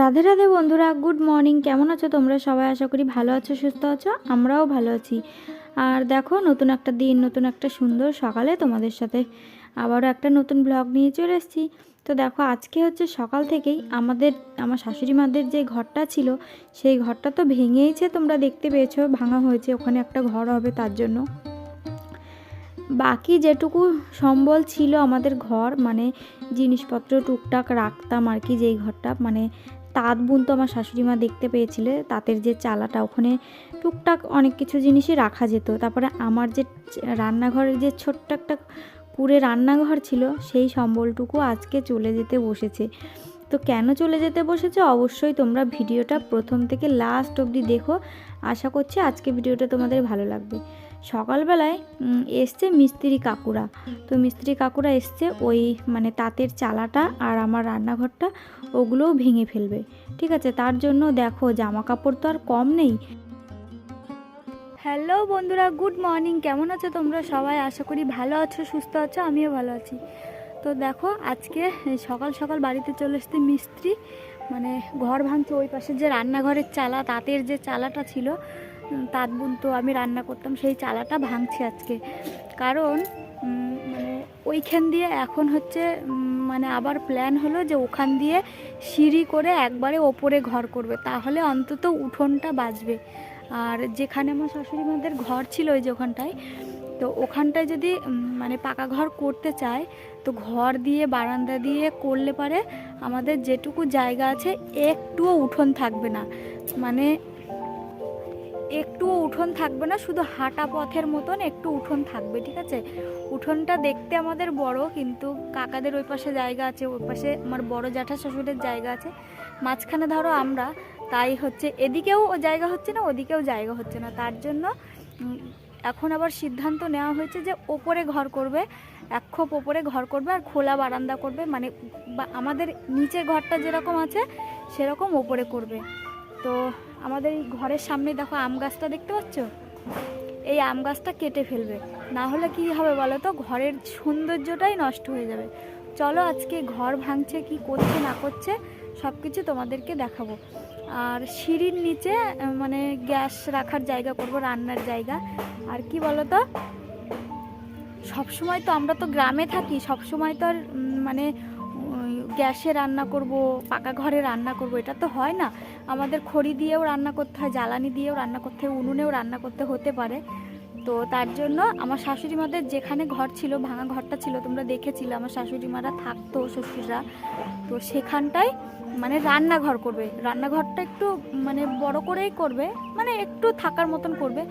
রাধে রাধে বন্ধুরা good morning কেমন আছো তোমরা? সবাই আশা করি ভালো আছো, সুস্থ আছো, আমরাও ভালো আছি। আর দেখো, নতুন একটা দিন, নতুন একটা সুন্দর সকালে তোমাদের সাথে আবারও একটা নতুন ব্লগ নিয়ে চলে এসেছি। তো দেখো, আজকে হচ্ছে সকাল থেকেই আমাদের, আমার শাশুড়ি মাদের যে ঘরটা ছিল, সেই ঘরটা তো ভেঙেইছে তোমরা দেখতে পেয়েছ, ভাঙা হয়েছে, ওখানে একটা ঘর হবে তার জন্য। বাকি যেটুকু সম্বল ছিল আমাদের ঘর মানে জিনিসপত্র টুকটাক রাখতাম আর কি যেই ঘরটা মানে তাঁত বুনতো আমার শাশুড়ি মা দেখতে পেয়েছিলে, তাঁতের যে চালাটা ওখানে টুকটাক অনেক কিছু জিনিসই রাখা যেত। তারপরে আমার যে রান্নাঘরের যে ছোট্ট একটা কুড়ে রান্নাঘর ছিল, সেই সম্বলটুকু আজকে চলে যেতে বসেছে। তো কেন চলে যেতে বসেছে? অবশ্যই তোমরা ভিডিওটা প্রথম থেকে লাস্ট অবধি দেখো। আশা করছি আজকে ভিডিওটা তোমাদের ভালো লাগবে। সকালবেলায় এসছে মিস্ত্রি কাকুরা। তো মিস্ত্রি কাকুরা এসছে ওই মানে তাঁতের চালাটা আর আমার রান্নাঘরটা ওগুলোও ভেঙে ফেলবে। ঠিক আছে, তার জন্য দেখো জামা কাপড় তো আর কম নেই। হ্যালো বন্ধুরা, গুড মর্নিং। কেমন আছো তোমরা সবাই? আশা করি ভালো আছো, সুস্থ আছো, আমিও ভালো আছি। তো দেখো, আজকে সকাল সকাল বাড়িতে চলে এসছে মিস্ত্রি। মানে ঘর ভাঙছে, ওই পাশে যে রান্নাঘরের চালা, তাঁতের যে চালাটা ছিল তাঁত বুনতো আমি রান্না করতাম, সেই চালাটা ভাঙছে আজকে। কারণ মানে ওইখান দিয়ে এখন হচ্ছে মানে আবার প্ল্যান হলো যে ওখান দিয়ে সিঁড়ি করে একবারে ওপরে ঘর করবে। তাহলে অন্তত উঠোনটা বাঁচবে আর যেখানে আমার শাশুড়ি মাদের ঘর ছিল ওই যে ওখানটায়, তো ওখানটায় যদি মানে পাকা ঘর করতে চায়, তো ঘর দিয়ে বারান্দা দিয়ে করলে পারে আমাদের যেটুকু জায়গা আছে, একটুও উঠোন থাকবে না। মানে একটুও উঠোন থাকবে না, শুধু হাঁটা পথের মতন একটু উঠোন থাকবে, ঠিক আছে? উঠোনটা দেখতে আমাদের বড়, কিন্তু কাকাদের ওই পাশে জায়গা আছে, ওই পাশে আমার বড় জ্যাঠা শ্বশুরের জায়গা আছে। মাঝখানে ধরো আমরা, তাই হচ্ছে, এদিকেও জায়গা হচ্ছে না, ওদিকেও জায়গা হচ্ছে না। তার জন্য এখন আবার সিদ্ধান্ত নেওয়া হয়েছে যে ওপরে ঘর করবে, এক খোপ ওপরে ঘর করবে আর খোলা বারান্দা করবে মানে আমাদের নিচে ঘরটা যেরকম আছে, সেরকম ওপরে করবে। তো আমাদের এই ঘরের সামনে দেখো আম গাছটা দেখতে পাচ্ছ? এই আম গাছটা কেটে ফেলবে। না হলে কি হবে বলো তো? ঘরের সৌন্দর্যটাই নষ্ট হয়ে যাবে। চলো আজকে ঘর ভাঙছে, কি করছে, না করছে সব কিছু তোমাদেরকে দেখাবো। আর সিঁড়ির নিচে মানে গ্যাস রাখার জায়গা করব, রান্নার জায়গা। আর কি বলো তো? সব সময় তো আমরা তো গ্রামে থাকি সব সময় তো আর মানে গ্যাসে রান্না করব, পাকা ঘরে রান্না করব, এটা তো হয় না। আমাদের খড়ি দিয়েও রান্না করতে হয়, জ্বালানি দিয়েও রান্না করতে হয়, উনুনেও রান্না করতে হতে পারে। তো তার জন্য আমার শাশুড়ি মাদের যেখানে ঘর ছিল, ভাঙা ঘরটা ছিল, তোমরা দেখেছিলে, আমার শাশুড়ি মারা থাকতো শ্বশুররা। তো সেখানটায় মানে রান্নাঘর করবে। রান্নাঘরটা একটু মানে বড় করেই করবে মানে একটু থাকার মতন করবে।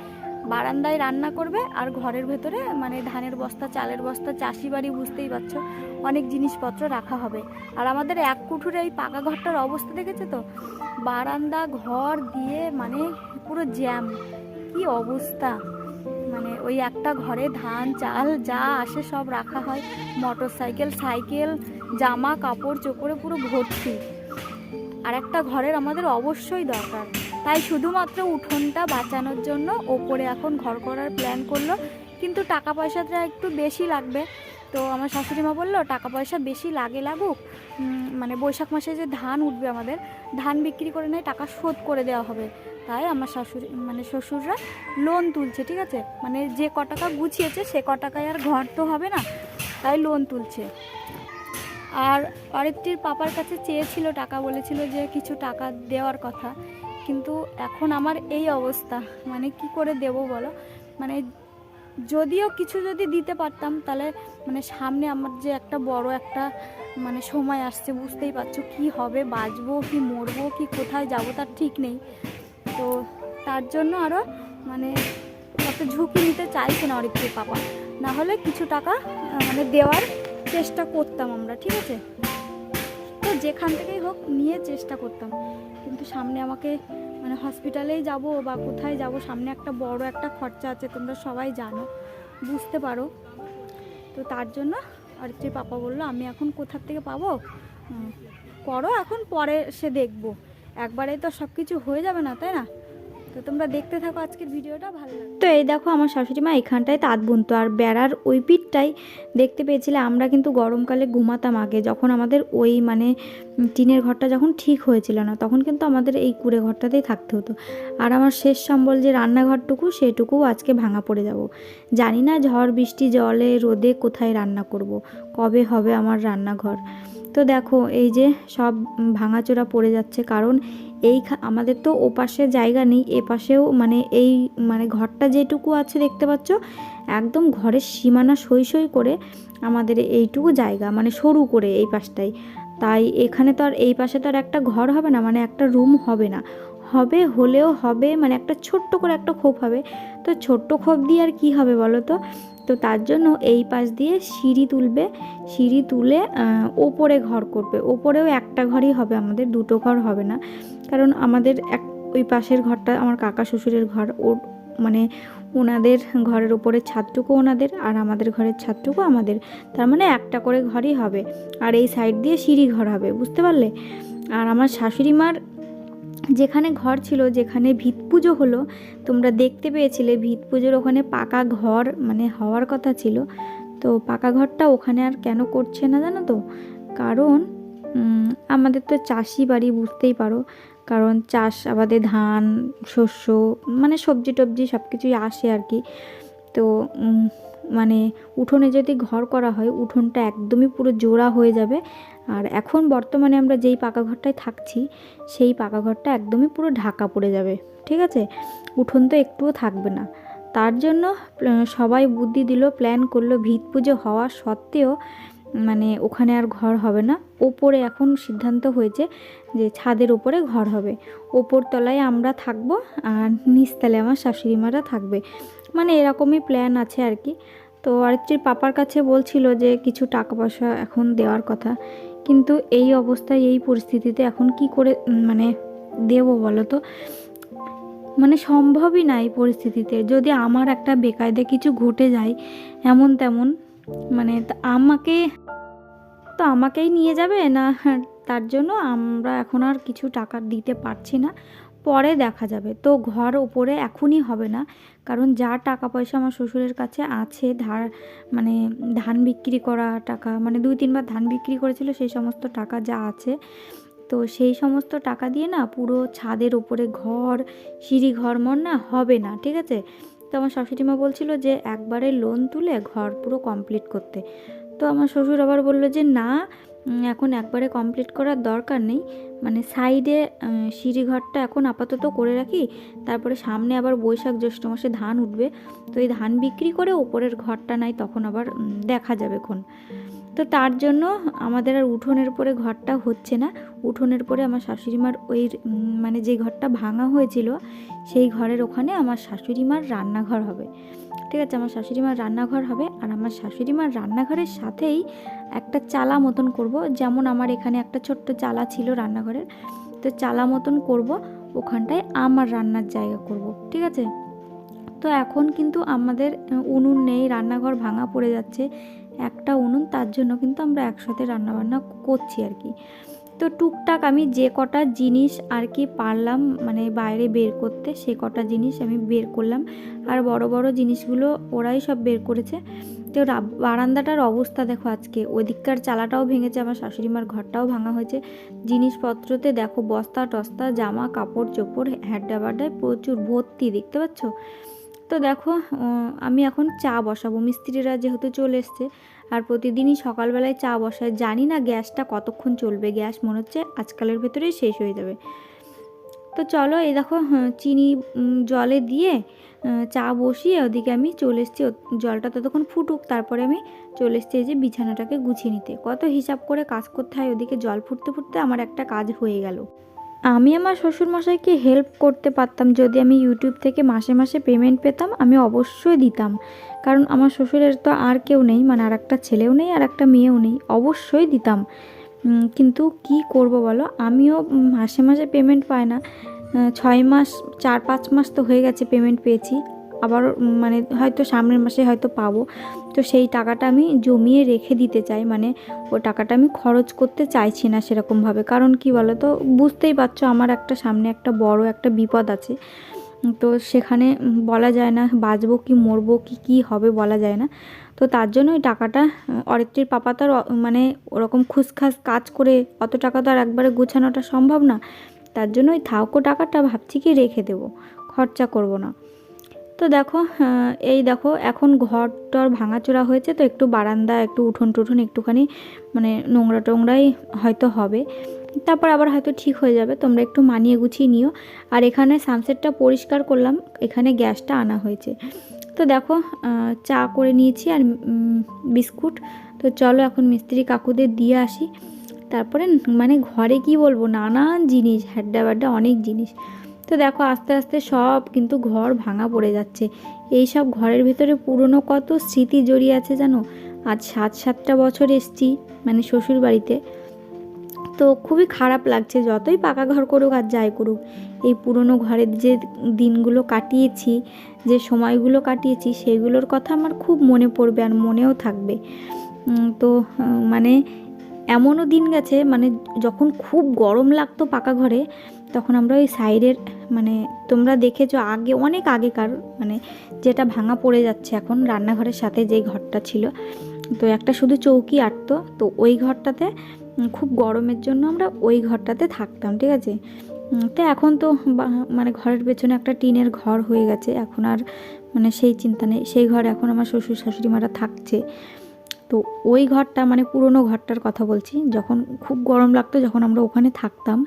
বারান্দায় রান্না করবে আর ঘরের ভেতরে মানে ধানের বস্তা, চালের বস্তা চাষি বাড়ি বুঝতেই পারছ, অনেক জিনিসপত্র রাখা হবে। আর আমাদের এক কুঠুরে এই পাকা ঘরটার অবস্থা দেখেছ তো? বারান্দা, ঘর দিয়ে মানে পুরো জ্যাম। কি অবস্থা? মানে ওই একটা ঘরে ধান, চাল যা আসে সব রাখা হয়। মোটর সাইকেল সাইকেল, জামা, কাপড়, চোপড়ে পুরো ভর্তি। আর একটা ঘরের আমাদের অবশ্যই দরকার। তাই শুধুমাত্র উঠোনটা বাঁচানোর জন্য ওপরে এখন ঘর করার প্ল্যান করল। কিন্তু টাকা পয়সাটা একটু বেশি লাগবে। তো আমার শাশুড়ি মা বলল, টাকা পয়সা বেশি লাগে লাগুক। মানে বৈশাখ মাসে যে ধান উঠবে আমাদের, ধান বিক্রি করে নেয়, টাকা শোধ করে দেওয়া হবে। তাই আমার শাশুড়ি মানে শ্বশুররা লোন তুলছে, ঠিক আছে? মানে যে ক টাকা গুছিয়েছে, সে ক টাকায় আর ঘর তো হবে না, তাই লোন তুলছে। আর আরেকটির পাপার কাছে চেয়েছিল, টাকা বলেছিল যে কিছু টাকা দেওয়ার কথা। কিন্তু এখন আমার এই অবস্থা। মানে কি করে দেব বলো? মানে যদিও কিছু যদি দিতে পারতাম, তাহলে মানে সামনে আমার যে একটা বড় একটা মানে সময় আসছে, বুঝতেই পারছ কি হবে, বাঁচবো কি মরবো কি কোথায় যাব তার ঠিক নেই। তো তার জন্য আরও মানে অত ঝুঁকি নিতে চাইছে না অরিত্রীর পাপা না হলে কিছু টাকা মানে দেওয়ার চেষ্টা করতাম আমরা, ঠিক আছে? যেখান থেকেই হোক নিয়ে চেষ্টা করতাম। কিন্তু সামনে আমাকে মানে হসপিটালেই যাব বা কোথায় যাব, সামনে একটা বড় একটা খরচা আছে, তোমরা সবাই জানো, বুঝতে পারো। তো তার জন্য আর অরিত্রীর পাপা বলল, আমি এখন কোথার থেকে পাবো? করো এখন, পরে সে দেখব। একবারে তো সব কিছু হয়ে যাবে না, তাই না? তো তোমরা দেখতে থাকো আজকের ভিডিওটা, ভালো লাগবে। তো এই দেখো আমার শাশুড়ি মা এখানটায় তাঁত বুনতো, আর বেড়ার ওই পিঠটাই দেখতে পেয়েছিলে। আমরা কিন্তু গরমকালে ঘুমাতাম আগে, যখন আমাদের ওই মানে টিনের ঘরটা যখন ঠিক হয়েছিল না, তখন কিন্তু আমাদের এই কুড়ে ঘরটাতেই থাকতে হতো। আর আমার শেষ সম্বল যে রান্নাঘরটুকু, সেটুকুও আজকে ভাঙা পড়ে যাব। জানি না ঝড়, বৃষ্টি, জলে, রোদে কোথায় রান্না করব। কবে হবে আমার রান্নাঘর। তো দেখো, এই যে সব ভাঙাচোরা পড়ে যাচ্ছে, কারণ এই আমাদের তো ওপাশে জায়গা নেই, এপাশেও মানে এই মানে ঘরটা যেটুকু আছে দেখতে পাচ্ছ, একদম ঘরের সীমানা সই সই করে আমাদের এইটুকু জায়গা মানে সরু করে এই পাশটাই। তাই এখানে তো আর এই পাশে তো আর একটা ঘর হবে না মানে একটা রুম হবে না। হবে, হলেও হবে মানে একটা ছোট্ট করে একটা খোপ হবে। তো ছোট্ট খোপ দিয়ে আর কি হবে বলো তো? তো তার জন্য এই পাশ দিয়ে সিঁড়ি তুলবে। সিঁড়ি তুলে ওপরে ঘর করবে। ওপরেও একটা ঘরই হবে, আমাদের দুটো ঘর হবে না। কারণ আমাদের এক, ওই পাশের ঘরটা আমার কাকা শ্বশুরের ঘর। ওর মানে ওনাদের ঘরের ওপরের ছাদটুকু ওনাদের আর আমাদের ঘরের ছাদটুকু আমাদের। তার মানে একটা করে ঘরই হবে। আর এই সাইড দিয়ে সিঁড়ি ঘর হবে, বুঝতে পারলে? আর আমার শাশুড়ি মার যেখানে ঘর ছিল, যেখানে ভিত পুজো হলো, তোমরা দেখতে পেয়েছিলে ভিত পুজোর ওখানে পাকা ঘর মানে হওয়ার কথা ছিল। তো পাকা ঘরটা ওখানে আর কেন করছে না জানো তো? কারণ আমাদের তো চাষি বাড়ি বুঝতেই পারো। কারণ চাষ আবাদে ধান, শস্য মানে সবজি টবজি সব কিছুই আসে আর কি। তো মানে উঠোনে যদি ঘর করা হয়, উঠোনটা একদমই পুরো জোড়া হয়ে যাবে। আর এখন বর্তমানে আমরা যেই পাকা ঘরটায় থাকছি, সেই পাকা ঘরটা একদমই পুরো ঢাকা পড়ে যাবে। ঠিক আছে? উঠোন তো একটুও থাকবে না। তার জন্য সবাই বুদ্ধি দিল প্ল্যান করল, ভিত পুজো হওয়া সত্ত্বেও মানে ওখানে আর ঘর হবে না। ওপরে এখন সিদ্ধান্ত হয়েছে যে ছাদের ওপরে ঘর হবে। ওপর তলায় আমরা থাকব আর নিচতলায় আমার শাশুড়ি মারা থাকবে। মানে এরকমই প্ল্যান আছে আর কি। তো আরেকটির পাপার কাছে বলছিল যে কিছু টাকা পয়সা এখন দেওয়ার কথা। কিন্তু এই অবস্থায়, এই পরিস্থিতিতে এখন কি করে মানে দেবো বলো তো মানে সম্ভবই না এই পরিস্থিতিতে। যদি আমার একটা বেকায়দে কিছু ঘটে যায়, এমন তেমন মানে আমাকে, তো আমাকেই নিয়ে যাবে না? তার জন্য আমরা এখন আর কিছু টাকা দিতে পারছি না। পরে দেখা যাবে। তো ঘর ওপরে এখনই হবে না। কারণ যা টাকা পয়সা আমার শ্বশুরের কাছে আছে, ধার মানে ধান বিক্রি করা টাকা মানে দুই তিনবার ধান বিক্রি করেছিল, সেই সমস্ত টাকা যা আছে। তো সেই সমস্ত টাকা দিয়ে না পুরো ছাদের ওপরে ঘর সিঁড়ি ঘর মর না হবে না, ঠিক আছে? তো আমার শাশুড়ি মা বলছিল যে একবারে লোন তুলে ঘর পুরো কমপ্লিট করতে। তো আমার শ্বশুর আবার বলল যে, না এখন একবারে কমপ্লিট করার দরকার নেই। মানে সাইডে সিঁড়িঘরটা সিঁড়ি ঘরটা এখন আপাতত করে রাখি। তারপরে সামনে আবার বৈশাখ জ্যৈষ্ঠ মাসে ধান উঠবে। তো এই ধান বিক্রি করে ওপরের ঘরটা নাই, তখন আবার দেখা যাবে কোন তো তার জন্য আমাদের আর উঠোনের পরে ঘরটা হচ্ছে না। উঠোনের পরে আমার শাশুড়িমার ওই মানে যে ঘরটা ভাঙা হয়েছিল, সেই ঘরের ওখানে আমার শাশুড়িমার রান্নাঘর হবে। ঠিক আছে, আমার শাশুড়িমার রান্নাঘর হবে আর আমার শাশুড়িমার রান্নাঘরের সাথেই একটা চালা মতন করব। যেমন আমার এখানে একটা ছোট্ট চালা ছিল রান্নাঘরের, তো চালা মতন করব, ওখানটায় আমার রান্নার জায়গা করব। ঠিক আছে? তো এখন কিন্তু আমাদের উনুন নেই, রান্নাঘর ভাঙা পড়ে যাচ্ছে। একটা উনুন, তার জন্য কিন্তু আমরা একসাথে রান্নাবান্না করছি আর কি। তো টুকটাক আমি যে কটা জিনিস আর কি পারলাম মানে বাইরে বের করতে, সে কটা জিনিস আমি বের করলাম। আর বড় বড় জিনিসগুলো ওরাই সব বের করেছে। তো বারান্দাটার অবস্থা দেখো আজকে। ওদিককার চালাটাও ভেঙেছে, আমার শাশুড়িমার ঘরটাও ভাঙা হয়েছে। জিনিসপত্রতে দেখো বস্তা, টস্তা, জামা কাপড় চোপড় হ্যাড্ডা বাড্ডায় প্রচুর ভর্তি, দেখতে পাচ্ছ? তো দেখো আমি এখন চা বসাবো। মিস্ত্রিরা যেহেতু চলে এসছে, আর প্রতিদিনই সকালবেলায় চা বসায়। জানি না গ্যাসটা কতক্ষণ চলবে। গ্যাস মনে হচ্ছে আজকালের ভেতরেই শেষ হয়ে যাবে। তো চলো, এই দেখো চিনি জলে দিয়ে চা বসিয়ে ওদিকে আমি চলে এসেছি। জলটা ততক্ষণ ফুটুক, তারপরে আমি চলে এসেছি এই যে বিছানাটাকে গুছিয়ে নিতে। কত হিসাব করে কাজ করতে হয়, ওদিকে জল ফুটতে ফুটতে আমার একটা কাজ হয়ে গেল। আমি আমার শ্বশুরমশাইকে হেল্প করতে পারতাম, যদি আমি ইউটিউব থেকে মাসে মাসে পেমেন্ট পেতাম, আমি অবশ্যই দিতাম। কারণ আমার শ্বশুরের তো আর কেউ নেই মানে আর একটা ছেলেও নেই আর একটা মেয়েও নেই, অবশ্যই দিতাম। কিন্তু কি করব বলো? আমিও মাসে মাসে পেমেন্ট পাই না। ছয় মাস, চার পাঁচ মাস তো হয়ে গেছে পেমেন্ট পেয়েছি। আবার মানে হয়তো সামনের মাসে হয়তো পাবো। তো সেই টাকাটা আমি জমিয়ে রেখে দিতে চাই। মানে ও টাকাটা আমি খরচ করতে চাইছি না সেরকমভাবে। কারণ কি বলো তো বুঝতেই পারছ আমার একটা সামনে একটা বড় একটা বিপদ আছে। তো সেখানে বলা যায় না বাঁচবো কি মরবো কি কি হবে বলা যায় না। তো তার জন্য ওই টাকাটা অরিত্রীর পাপা তো আর মানে ওরকম খুসখাস কাজ করে অত টাকা তো আর একবারে গোছানোটা সম্ভব না। তার জন্য ওই থাকো টাকাটা ভাবছি কি রেখে দেবো। খরচা করব না। তো দেখো আহ, এই দেখো এখন ঘর টর ভাঙাচোরা হয়েছে তো একটু বারান্দা একটু উঠোন টুঠোন একটুখানি মানে নোংরা টোংরাই হয়তো হবে। তারপর আবার হয়তো ঠিক হয়ে যাবে তোমরা একটু মানিয়ে গুছিয়ে নিও। আর এখানে সানসেটটা পরিষ্কার করলাম এখানে গ্যাসটা আনা হয়েছে। তো দেখো চা করে নিয়েছি আর বিস্কুট। তো চলো এখন মিস্ত্রি কাকুদের দিয়ে আসি। তারপরে মানে ঘরে কি বলব নানান জিনিস হ্যাড্ডা ব্যাড্ডা অনেক জিনিস। তো দেখো আস্তে আস্তে সব কিন্তু ঘর ভাঙা পড়ে যাচ্ছে। এই সব ঘরের ভিতরে পুরনো কত স্মৃতি জড়িয়ে আছে জানো? আজ সাত সাতটা বছর এসছি মানে শ্বশুর বাড়িতে। তো খুবই খারাপ লাগছে, যতই পাকা ঘর করুক আর যাই করুক। এই পুরনো ঘরের যে দিনগুলো কাটিয়েছি, যে সময়গুলো কাটিয়েছি, সেগুলোর কথা আমার খুব মনে পড়বে আর মনেও থাকবে। তো মানে এমনও দিন গেছে মানে যখন খুব গরম লাগতো পাকা ঘরে তখন আমরা ওই সাইডের মানে তোমরা দেখেছ আগে, অনেক আগেকার মানে যেটা ভাঙা পড়ে যাচ্ছে এখন রান্নাঘরের সাথে যেই ঘরটা ছিল। তো একটা শুধু চৌকি আটতো, তো ওই ঘরটাতে খুব গরমের জন্য আমরা ওই ঘরটাতে থাকতাম, ঠিক আছে? তো এখন তো মানে ঘরের পেছনে একটা টিনের ঘর হয়ে গেছে, এখন আর মানে সেই চিন্তা নেই। সেই ঘর এখন আমার শ্বশুর শাশুড়ি মারা থাকছে। তো ওই ঘরটা মানে পুরনো ঘরটার কথা বলছি, যখন খুব গরম লাগতো, যখন আমরা ওখানে থাকতাম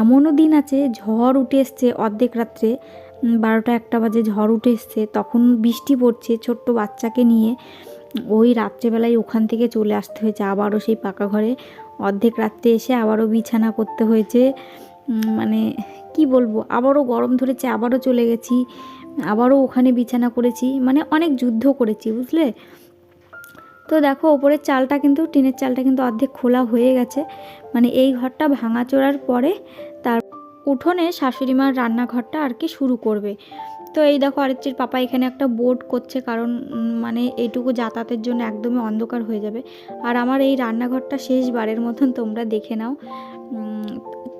এমনও দিন আছে, ঝড় উঠে এসছে অর্ধেক রাত্রে বারোটা একটা বাজে ঝড় উঠে এসছে, তখন বৃষ্টি পড়ছে ছোট্ট বাচ্চাকে নিয়ে, ওই রাত্রেবেলায় ওখান থেকে চলে আসতে হয়েছে, আবারও সেই পাকা ঘরে, অর্ধেক রাত্রে এসে আবারও বিছানা করতে হয়েছে মানে কি বলব, আবারও গরম ধরেছে, আবারও চলে গেছি, আবারও ওখানে বিছানা করেছি মানে অনেক যুদ্ধ করেছি, বুঝলে? তো দেখো, ওপরের চালটা কিন্তু, টিনের চালটা কিন্তু অর্ধেক খোলা হয়ে গেছে মানে এই ঘরটা ভাঙাচোরার পরে তার উঠোনে শাশুড়ি মার রান্নাঘরটা আর কি শুরু করবে। তো এই দেখো আরেকটির পাপা এখানে একটা বোর্ড করছে, কারণ মানে এইটুকু যাতায়াতের জন্য একদমই অন্ধকার হয়ে যাবে। আর আমার এই রান্নাঘরটা শেষবারের মতন তোমরা দেখে নাও।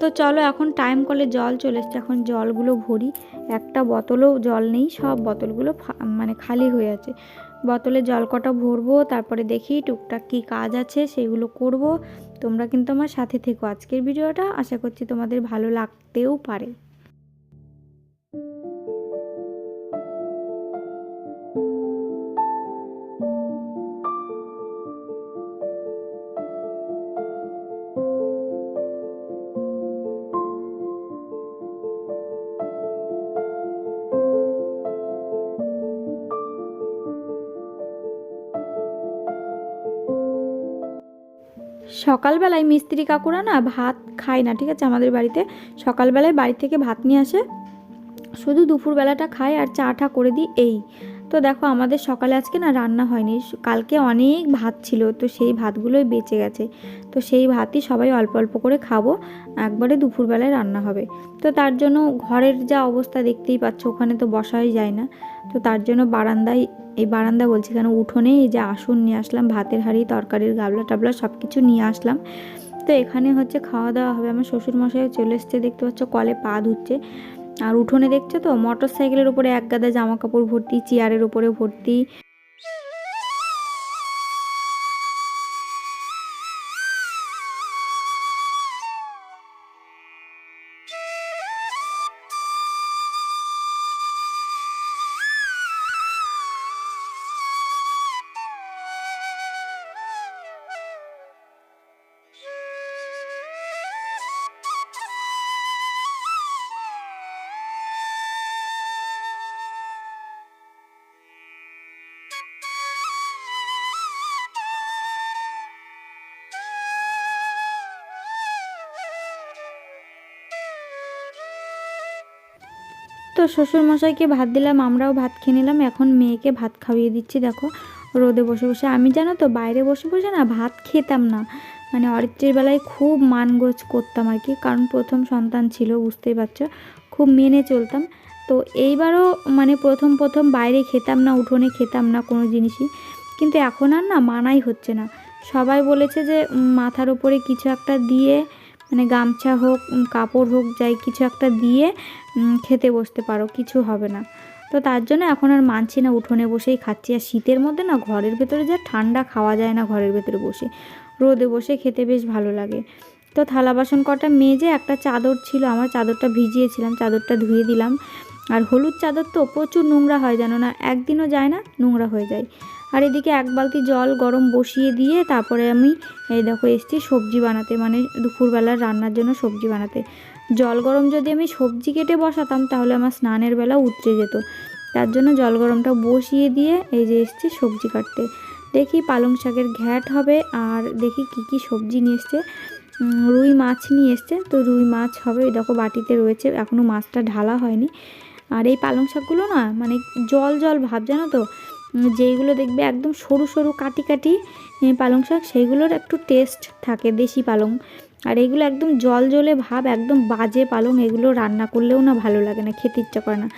তো চলো এখন টাইম কলে জল চলে এসছে, এখন জলগুলো ভরি। একটা বোতলও জল নেই, সব বোতলগুলো মানে খালি হয়ে আছে। বোতলে জল কটা ভরবো, তারপরে দেখি টুকটাক কি কাজ আছে, সেগুলো করব। তোমরা কিন্তু আমার সাথে থেকো আজকের ভিডিওটা, আশা করছি তোমাদের ভালো লাগতেও পারে। সকালবেলায় মিস্ত্রি কাকুরা না ভাত খায় না, ঠিক আছে? আমাদের বাড়িতে সকালবেলায় বাড়ি থেকে ভাত নিয়ে আসে। শুধু দুপুরবেলাটা খায় আর চাটা করে দিই এই। তো দেখো, আমাদের সকালে আজকে না রান্না হয়নি। কালকে অনেক ভাত ছিল, তো সেই ভাতগুলোই বেঁচে গেছে। তো সেই ভাতই সবাই অল্প অল্প করে খাব। একবারে দুপুরবেলায় রান্না হবে। তো তার জন্য ঘরের যা অবস্থা দেখতেই পাচ্ছ, ওখানে তো বসাই যায় না। তো তার জন্য বারান্দায় এই বারান্দা বলছি কেন? উঠোনে এই যে আসন নিয়ে আসলাম, ভাতের হাঁড়ি, তরকারির গাবলা টাবলা সব কিছু নিয়ে আসলাম। তো এখানে হচ্ছে খাওয়া দাওয়া হবে। আমার শ্বশুরমশাই চলে এসছে, দেখতে পাচ্ছ কলে পা ধুচ্ছে। আর উঠোনে দেখছ তো মোটর সাইকেলের উপরে এক গাদা জামা কাপড় ভর্তি, চেয়ারের উপরে ভর্তি। তো শ্বশুরমশাইকে ভাত দিলাম, আমরাও ভাত খেয়ে নিলাম, এখন মেয়েকে ভাত খাইয়ে দিচ্ছি, দেখো, রোদে বসে বসে। আমি জানো তো, বাইরে বসে বসে না ভাত খেতাম না। মানে অরিত্রের বেলায় খুব মানগোজ করতাম আর কি, কারণ প্রথম সন্তান ছিল, বুঝতেই পারছ, খুব মেনে চলতাম। তো এইবারও মানে প্রথম প্রথম বাইরে খেতাম না, উঠোনে খেতাম না কোনো জিনিসই। কিন্তু এখন আর না মানাই হচ্ছে না। সবাই বলেছে যে মাথার উপরে কিছু একটা দিয়ে মানে গামছা হোক কাপড় হোক, যাই কিছু একটা দিয়ে খেতে বসতে পারো, কিছু হবে না। তো তার জন্য এখন আর মানছি না উঠোনে বসেই খাচ্ছি। আর শীতের মধ্যে না ঘরের ভেতরে যা ঠান্ডা খাওয়া যায় না ঘরের ভেতরে বসে। রোদে বসে খেতে বেশ ভালো লাগে। তো থালা বাসন কটা মেজে একটা চাদর ছিল, আমার চাদরটা ভিজিয়েছিলাম, চাদরটা ধুয়ে দিলাম। আর হলুদ চাদর তো প্রচুর নোংরা হয় জানো না? একদিনও যায় না, নোংরা হয়ে যায়। আর এদিকে এক বালতি জল গরম বসিয়ে দিয়ে তারপরে আমি, এই দেখো, এসছি সবজি বানাতে মানে দুপুরবেলার রান্নার জন্য সবজি বানাতে। জল গরম যদি আমি সবজি কেটে বসাতাম, তাহলে আমার স্নানের বেলা উতরে যেত। তার জন্য জল গরমটা বসিয়ে দিয়ে এই যে এসছি সবজি কাটতে। দেখি পালং শাকের ঘ্যাট হবে, আর দেখি কি কি সবজি নিয়ে এসছে। রুই মাছ নিয়ে এসছে, তো রুই মাছ হবে, এই দেখো বাটিতে রয়েছে এখনও মাছটা ঢালা হয়নি। আর এই পালং শাকগুলো না মানে জল জল ভাব, জানো তো? যেইগুলো দেখবে একদম সরু সরু কাটি কাটি পালং শাক, সেইগুলোর একটু টেস্ট থাকে, দেশি পালং। আর এগুলো একদম জল জলে ভাব, একদম বাজে পালং, এগুলো রান্না করলেও না ভালো লাগে না, খেতে ইচ্ছা করে না।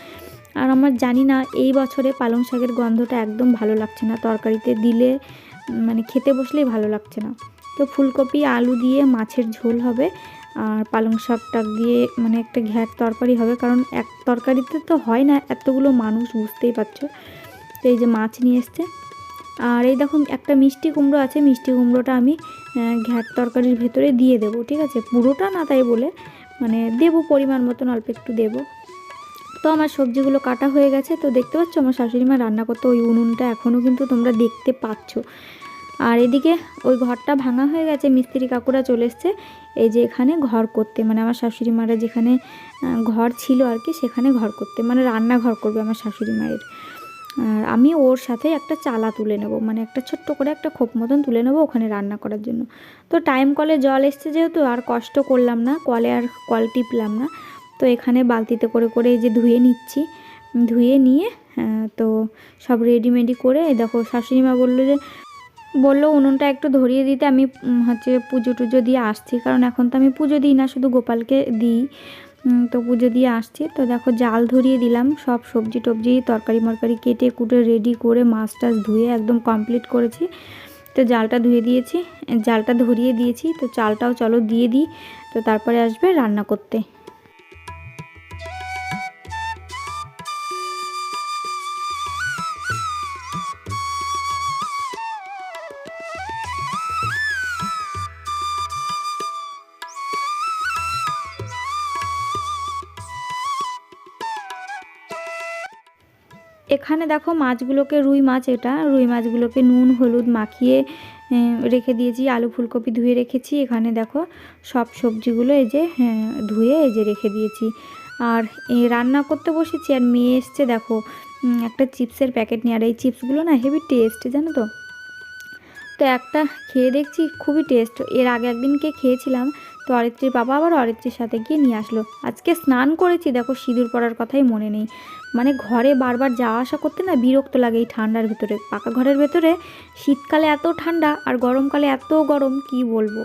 আর আমার জানি না, এই বছরে পালং শাকের গন্ধটা একদম ভালো লাগছে না, তরকারিতে দিলে মানে খেতে বসলেই ভালো লাগছে না। তো ফুলকপি, আলু দিয়ে মাছের ঝোল হবে, আর পালং শাকটা দিয়ে মানে একটা ঘ্যাট তরকারি হবে, কারণ এক তরকারিতে তো হয় না, এতগুলো মানুষ, বুঝতেই পারছ। তো এই যে মাছ নিয়ে এসছে। আর এই দেখুন, একটা মিষ্টি কুমড়ো আছে, মিষ্টি কুমড়োটা আমি ঘ্যাট তরকারির ভেতরে দিয়ে দেবো, ঠিক আছে? পুরোটা না তাই বলে মানে দেবো পরিমাণ মতন, অল্প একটু দেবো। তো আমার সবজিগুলো কাটা হয়ে গেছে, তো দেখতে পাচ্ছ আমার শাশুড়ি মা রান্না করতে ওই উনুনটা এখনও কিন্তু তোমরা দেখতে পাচ্ছ। আর এদিকে ওই ঘরটা ভাঙা হয়ে গেছে, মিস্ত্রি কাকুরা চলে এসছে, এই যে এখানে ঘর করতে। মানে আমার শাশুড়ি মারা যেখানে ঘর ছিল আর কি, সেখানে ঘর করতে। মানে রান্নাঘর করবে আমার শাশুড়ি মায়ের। আর আমি ওর সাথে একটা চালা তুলে নেব মানে একটা ছোট্ট করে একটা খোপ মতন তুলে নেব ওখানে রান্না করার জন্য। তো টাইম কলে জল এসছে যেহেতু, আর কষ্ট করলাম না, কলে আর কল টিপলাম না। তো এখানে বালতিতে করে করে এই যে ধুয়ে নিচ্ছি। ধুয়ে নিয়ে তো সব রেডিমেডি করে দেখো শাশুড়ি মা বলল যে, বলল উনুনটা একটু ধরিয়ে দিতে, আমি হচ্ছে পুজো টুজো দিয়ে আসছি। কারণ এখন তো আমি পুজো দিই না, শুধু গোপালকে দিই। তো পুজো দিয়ে আসছি। তো দেখো জাল ধরিয়ে দিলাম, সব সবজি টবজি, তরকারি মরকারি কেটে কুটে রেডি করে মাছ টাছ ধুয়ে একদম কমপ্লিট করেছি। তো জালটা ধুয়ে দিয়েছি, জালটা ধরিয়ে দিয়েছি, তো চালটাও চলো দিয়ে দিই, তো তারপরে আসবে রান্না করতে। এখানে দেখো মাছগুলোকে রুই মাছ এটা, রুই মাছগুলোকে নুন, হলুদ মাখিয়ে রেখে দিয়েছি, আলু ফুলকপি ধুয়ে রেখেছি। এখানে দেখো সব সবজিগুলো এই যে ধুয়ে এই যে রেখে দিয়েছি। আর রান্না করতে বসেছি আর মেয়ে এসছে দেখো একটা চিপসের প্যাকেট নিয়ে। আর এই চিপসগুলো না হেভি টেস্ট, জানো তো? তো একটা খেয়ে দেখছি, খুবই টেস্ট। এর আগে একদিনকে খেয়েছিলাম তো অরিত্রীর বাবা আবার অরিত্রীর সাথে গিয়ে নিয়ে আসলো। আজকে স্নান করেছি, দেখো সিঁদুর পড়ার কথাই মনে নেই। মানে ঘরে বারবার যাওয়া আসা করতে না বিরক্ত লাগে এই ঠান্ডার ভেতরে। পাকা ঘরের ভেতরে শীতকালে এত ঠান্ডা আর গরমকালে এত গরম, কি বলব?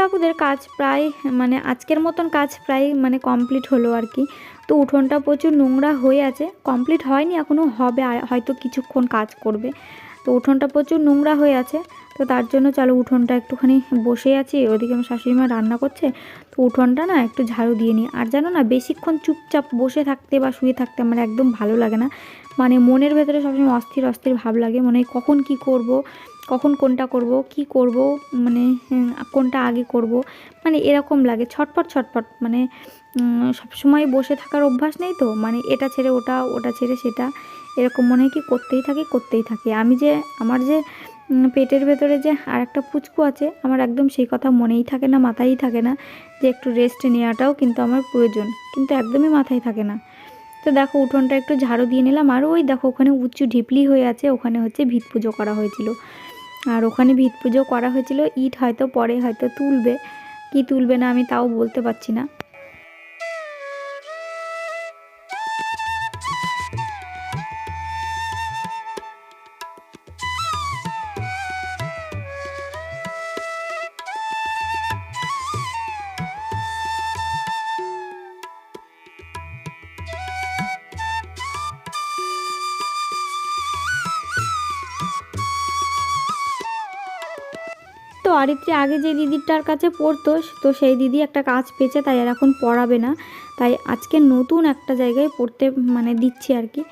কাকুদের কাজ প্রায় মানে আজকের মতন কাজ প্রায় মানে কমপ্লিট হলো আর কি। তো উঠোনটা প্রচুর নোংরা হয়ে আছে কমপ্লিট হয়নি এখনও হবে, আর হয়তো কিছুক্ষণ কাজ করবে। তো উঠোনটা প্রচুর নোংরা হয়ে আছে, তো তার জন্য চলো উঠোনটা একটুখানি বসে আছি। ওদিকে আমার শাশুড়ি মা রান্না করছে, তো উঠোনটা না একটু ঝাড়ু দিয়ে নিই। আর জানো না, বেশিক্ষণ চুপচাপ বসে থাকতে বা শুয়ে থাকতে আমার একদম ভালো লাগে না। মানে মনের ভেতরে সবসময় অস্থির অস্থির ভাব লাগে, মনে হয় কখন কি করব? কখন কোনটা করব, কি করব মানে কোনটা আগে করব মানে এরকম লাগে, ছটপট ছটপট মানে সবসময় বসে থাকার অভ্যাস নেই তো? মানে এটা ছেড়ে ওটা ওটা ছেড়ে সেটা, এরকম মনে হয় কি করতেই থাকি করতেই থাকি। আমি যে, আমার যে পেটের ভেতরে যে আর একটা পুচকু আছে, আমার একদম সেই কথা মনেই থাকে না, মাথায়ই থাকে না যে একটু রেস্ট নেওয়াটাও কিন্তু আমার প্রয়োজন, কিন্তু একদমই মাথায় থাকে না। তো দেখো, উঠোনটা একটু ঝাড়ু দিয়ে নিলাম, আর ওই দেখো, ওখানে উঁচু ঢিপলি হয়ে আছে, ওখানে হচ্ছে ভিত পুজো করা হয়েছিল। আর ওখানে ভিত পুজো করা হয়েছিল, ইট হয়তো পরে হয়তো তুলবে, কি তুলবে না আমি তাও বলতে পারছি না। তো অরিত্রী আগে যে দিদিটার কাছে পড়তো, তো সেই দিদি একটা কাজ পেয়েছে, তাই আর এখন পড়াবে না। তাই আজকে নতুন একটা জায়গায় পড়তে মানে দিচ্ছি আর কি।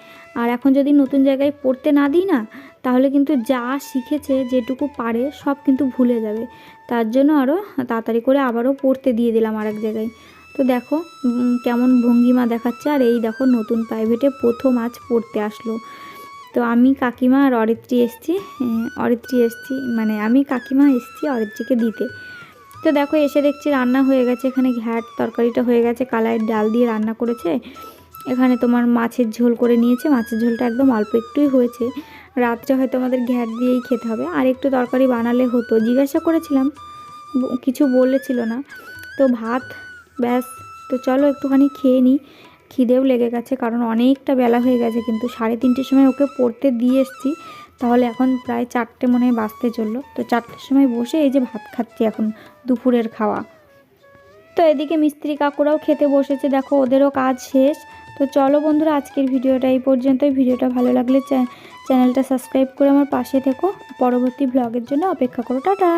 আর এখন যদি নতুন জায়গায় পড়তে না দিই না, তাহলে কিন্তু যা শিখেছে, যেটুকু পারে, সব কিন্তু ভুলে যাবে। তার জন্য আরও তাড়াতাড়ি করে আবারও পড়তে দিয়ে দিলাম আর এক জায়গায়। তো দেখো কেমন ভঙ্গিমা দেখাচ্ছে। আর এই দেখো, নতুন প্রাইভেটে প্রথম আজ পড়তে আসলো। তো আমি কাকিমা আর অরিত্রী এসছি অরিত্রী এসছি মানে আমি কাকিমা এসছি অরিত্রীকে দিতে। তো দেখো, এসে দেখছি রান্না হয়ে গেছে, এখানে ঘ্যাট তরকারিটা হয়ে গেছে, কালাইয়ের ডাল দিয়ে রান্না করেছে। এখানে তোমার মাছের ঝোল করে নিয়েছে, মাছের ঝোলটা একদম অল্প একটুই হয়েছে। রাত্রে হয়তো আমাদের ঘ্যাট দিয়েই খেতে হবে। আর একটু তরকারি বানালে হতো, জিজ্ঞাসা করেছিলাম কিছু বলেছিল না। তো ভাত, ব্যাস, তো চলো একটুখানি খেয়ে নিই। খিদেও লেগে গেছে, কারণ অনেকটা বেলা হয়ে গেছে, কিন্তু সাড়ে তিনটের সময় ওকে পড়তে দিয়ে এসছি। তাহলে এখন প্রায় চারটে মনে হয় বাঁচতে চলল। তো চারটের সময় বসে এই যে ভাত খাচ্ছি এখন, দুপুরের খাওয়া। তো এদিকে মিস্ত্রি কাকুরাও খেতে বসেছে, দেখো ওদেরও কাজ শেষ। তো চলো বন্ধুরা, আজকের ভিডিওটা এই পর্যন্তই। ভিডিওটা ভালো লাগলে চ্যানেলটা সাবস্ক্রাইব করে আমার পাশে থেকো। পরবর্তী ব্লগের জন্য অপেক্ষা করো। টাটা!